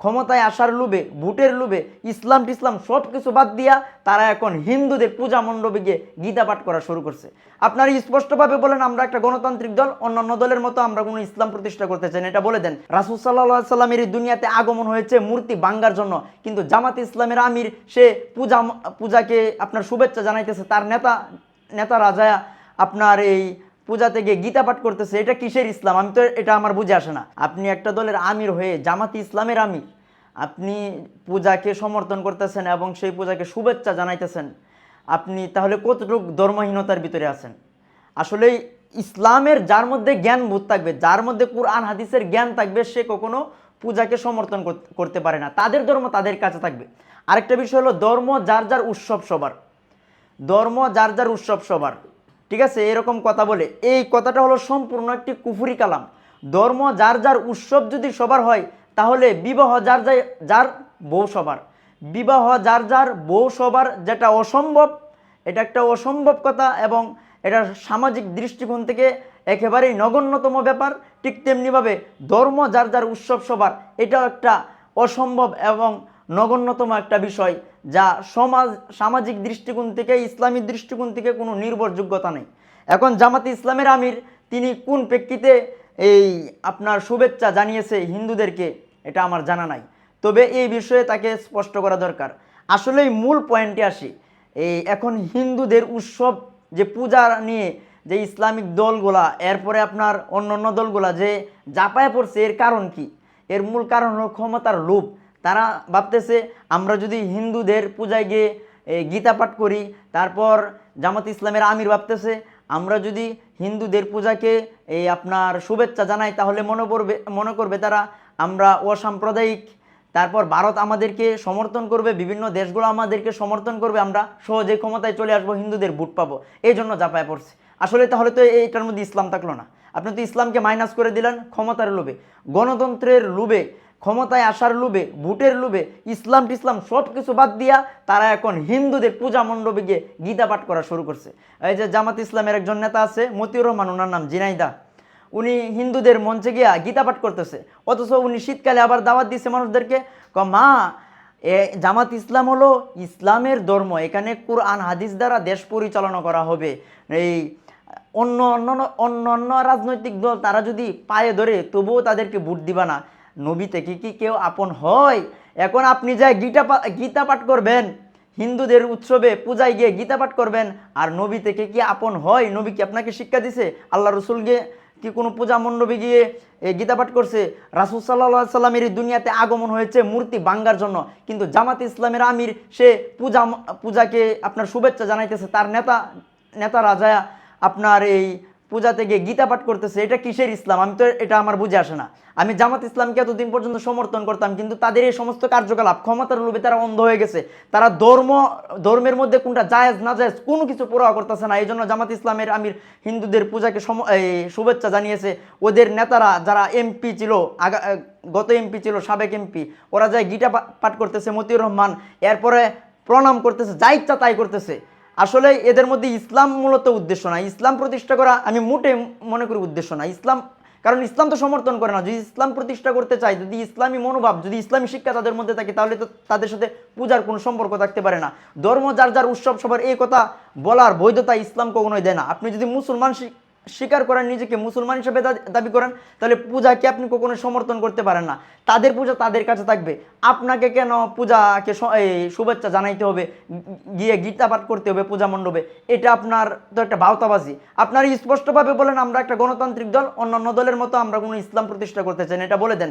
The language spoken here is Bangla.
ক্ষমতায় আসার লোভে, ভোটের লোভে, ইসলাম টিসলাম সব কিছু বাদ দিয়া তারা এখন হিন্দুদের পূজা মণ্ডপে গিয়ে গীতা পাঠ করা শুরু করছে। আপনারা স্পষ্টভাবে বলেন, আমরা একটা গণতান্ত্রিক দল, অন্যান্য দলের মতো আমরা কোনো ইসলাম প্রতিষ্ঠা করতে চাই এটা বলে দেন, রাসুল সাল্লাহ সাল্লামের এই দুনিয়াতে আগমন হয়েছে মূর্তি বাঙ্গার জন্য। কিন্তু জামাত ইসলামের আমির, সে পূজা পূজাকে আপনার শুভেচ্ছা জানাইতেছে। তার নেতা নেতা রাজা আপনার এই পূজাতে গিয়ে গীতা পাঠ করতেছে, এটা কিসের ইসলাম? আমি তো এটা আমার বুঝে আসে না। আপনি একটা দলের আমির হয়ে জামাতি ইসলামের আমির, আপনি পূজাকে সমর্থন করতেছেন এবং সেই পূজাকে শুভেচ্ছা জানাইতেছেন, আপনি তাহলে কতটুকু ধর্মহীনতার ভিতরে আছেন? আসলে ইসলামের যার মধ্যে জ্ঞান বোধ থাকবে, যার মধ্যে কোরআন, হাদিসের জ্ঞান থাকবে, সে কখনো পূজাকে সমর্থন করতে পারে না। তাদের ধর্ম তাদের কাছে থাকবে। আরেকটা বিষয় হলো ধর্ম যার যার উৎসব সবার। ধর্ম যার যার উৎসব সবার। ঠিক আছে, এরকম কথা বলে। এই কথাটা হলো সম্পূর্ণ একটি কুফুরি কালাম। ধর্ম যার যার উৎসব যদি সবার হয়, তাহলে বিবাহ যার যার যার বউ সবার। বিবাহ যার যার বউ সবার যেটা অসম্ভব, এটা একটা অসম্ভব কথা এবং এটা সামাজিক দৃষ্টিকোণ থেকে একেবারেই নগণ্যতম ব্যাপার। ঠিক তেমনিভাবে ধর্ম যার যার উৎসব সবার, এটাও একটা অসম্ভব এবং নগণ্যতম একটা বিষয়। যা সমাজ, সামাজিক দৃষ্টিকোণ থেকে, ইসলামী দৃষ্টিকোণ থেকে কোনো নির্ভরযোগ্যতা নেই। এখন জামাতে ইসলামের আমির, তিনি কোন প্রেক্ষিতে এই আপনার শুভেচ্ছা জানিয়েছে হিন্দুদেরকে, এটা আমার জানা নাই। তবে এই বিষয়ে তাকে স্পষ্ট করা দরকার। আসলেই মূল পয়েন্টে আসি, এই এখন হিন্দুদের উৎসব, যে পূজা নিয়ে যে ইসলামিক দলগুলা, এরপরে আপনার অন্য অন্য দলগুলা যে জাপায় পড়ছে, এর কারণ কি? এর মূল কারণ হলো ক্ষমতার লোভ। তারা ভাবতেছে, আমরা যদি হিন্দুদের পূজায় গিয়ে গীতা পাঠ করি, তারপর জামাত ইসলামের আমির ভাবতেছে, আমরা যদি হিন্দুদের পূজাকে এই আপনার শুভেচ্ছা জানাই, তাহলে মনে করবে মনে করবে তারা, আমরা অসাম্প্রদায়িক, তারপর ভারত আমাদেরকে সমর্থন করবে, বিভিন্ন দেশগুলো আমাদেরকে সমর্থন করবে, আমরা সহজে ক্ষমতায় চলে আসব, হিন্দুদের ভোট পাবো। এই জন্য জাপায় পড়ছে। আসলে তাহলে তো এইটার মধ্যে ইসলাম থাকল না। আপনি তো ইসলামকে মাইনাস করে দিলেন ক্ষমতার লোভে। গণতন্ত্রের লোভে ক্ষমতায় আসার লোভে, ভোটের লোভে, ইসলাম টিসলাম সব কিছু বাদ দিয়া তারা এখন হিন্দুদের পূজা মণ্ডপে গিয়ে গীতা পাঠ করা শুরু করছে। এই যে জামাত ইসলামের একজন নেতা আছে, মতিউর রহমান, ওনার নাম জিনাইদা। উনি হিন্দুদের মঞ্চে গিয়া গীতা পাঠ করতেছে। অথচ উনি শীতকালে আবার দাওয়াত দিচ্ছে মানুষদেরকে। ক মা, এ জামাত ইসলাম হলো ইসলামের ধর্ম। এখানে কোরআন, হাদিস দ্বারা দেশ পরিচালনা করা হবে। এই অন্য অন্য অন্য অন্য রাজনৈতিক দল তারা যদি পায়ে ধরে, তবুও তাদেরকে ভোট দিবা না। নবী থেকে কি কেউ আপন হয়? এখন আপনি যাই গীতা গীতা পাঠ করবেন, হিন্দুদের উৎসবে পূজায় গিয়ে গীতা পাঠ করবেন, আর নবী থেকে কি আপন হয়? নবী কি আপনাকে শিক্ষা দিছে? আল্লাহ রসুল গিয়ে কি কোনো পূজা মণ্ডপে গিয়ে গীতা পাঠ করছে? রাসুল সাল্লাহ সাল্লামের এই দুনিয়াতে আগমন হয়েছে মূর্তি বাঙ্গার জন্য। কিন্তু জামাত ইসলামের আমির, সে পূজা পূজাকে আপনার শুভেচ্ছা জানাইতেছে। তার নেতা নেতা রাজা আপনার এই পূজাতে গিয়ে গীতা পাঠ করতেছে, এটা কিসের ইসলাম? আমি তো এটা আমার বুঝে আসে না। আমি জামাত ইসলামকে এতদিন পর্যন্ত সমর্থন করতাম, কিন্তু তাদের এই সমস্ত কার্যকলাপ, ক্ষমতার লোভে তারা অন্ধ হয়ে গেছে। তারা ধর্ম, ধর্মের মধ্যে কোনটা জায়েজ, না জায়েজ, কোনো কিছু পরোয়া করতেছে না। এই জন্য জামাত ইসলামের আমির হিন্দুদের পূজাকে সম শুভেচ্ছা জানিয়েছে। ওদের নেতারা যারা এমপি ছিল, আগা গত এমপি ছিল, সাবেক এমপি, ওরা যায় গীতা পাঠ করতেছে মতিউর রহমান। এরপরে প্রণাম করতেছে, যা ইচ্ছা তাই করতেছে। আসলে এদের মধ্যে ইসলাম মূলত উদ্দেশ্য না। ইসলাম প্রতিষ্ঠা করা আমি মোটে মনে করি উদ্দেশ্য না। ইসলাম, কারণ ইসলাম তো সমর্থন করে না। যদি ইসলাম প্রতিষ্ঠা করতে চায়, যদি ইসলামী মনোভাব, যদি ইসলামী শিক্ষা তাদের মধ্যে থাকে, তাহলে তো তাদের সাথে পূজার কোনো সম্পর্ক থাকতে পারে না। ধর্ম, যার যার উৎসব সবার এই কথা বলার বৈধতা ইসলাম কখনোই দেয় না। আপনি যদি মুসলমান স্বীকার করেন, নিজেকে মুসলমান হিসেবে দাবি করেন, তাহলে পূজাকে আপনি কখনো সমর্থন করতে পারেন না। তাদের পূজা তাদের কাছে থাকবে। আপনাকে কেন পূজাকে শুভেচ্ছা জানাইতে হবে? গিয়ে গীতা পাঠ করতে হবে পূজা মণ্ডপে। এটা আপনার তো একটা বাউতাবাজি। আপনার স্পষ্টভাবে বলেন, আমরা একটা গণতান্ত্রিক দল, অন্যান্য দলের মতো আমরা কোনো ইসলাম প্রতিষ্ঠা করতে চাই এটা বলে দেন।